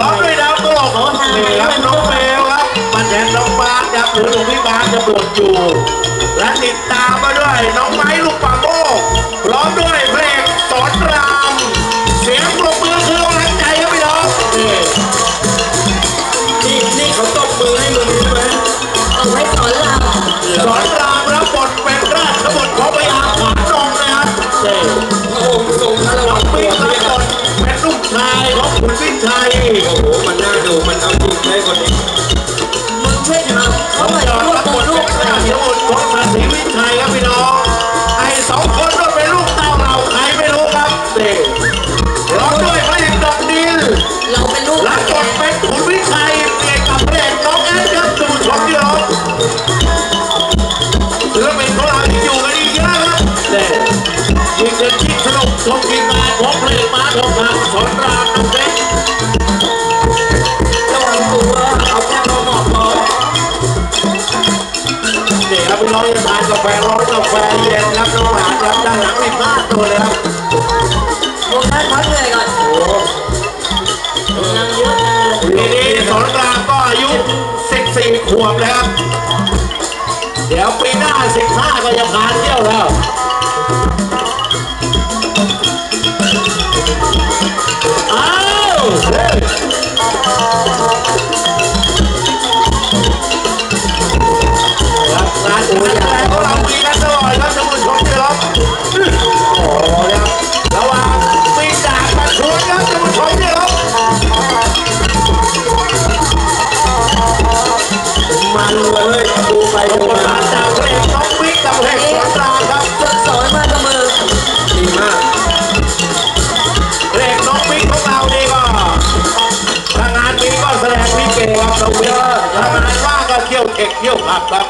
ร้องด้วยดาวตลกนี่ครับน้องเบลครับมาแทนน้องบาสครับหรือหลวงพี่บาสจะบวชอยู่ และติดตามมาด้วยน้อง ยของขุนวิชัยโอ้โห มันน่าดู มันเอาจริงได้คนนี้มึงช่วยทำเขาหน่อยจอลูกรับบตัวทลูเป็กนราชบุตรของพระศรีวิชัยครับพี่น้อง ไอ้สองคนก็เป็นลูกเต้าเราใครไม่รู้ครับนี่ร้องด้วยพระเอกดอกดินเราเป็นลูกรับบทเป็นขุนวิชัยเอกกับพระเอกน้องแอนครับดูชมพี่น้องศิลปินของเราที่อยู่กันอีกเยอะครับ เพลงมาทองคำสอนรามน้ำเพชระวังตัวเอาแค่เราหมอบพอนี่ครับพี่น้องจะทานกาแฟร้อนกาแฟเย็นครับน้องหลานครับด้านหลังไม่พลาดตัวเลยครับมึงให้พักเหนื่อยก่อนนั่งเยอะเลยทีนี้สอนราก็อายุ 14 ขวบแล้วครับเดี๋ยวปีหน้า 15 ก็จะผ่านเที่ยวแล้ว จากเพลงน้องบิ๊กกับเพลงสอนรามครับฝึกสอนมาเสมอดีมากเพลงน้องบิ๊กของเราดีก็ถ้างานนี้ก็แสดงลิเกครับตรงนี้ถ้างานว่างก็เที่ยวเทคเที่ยวผับครับ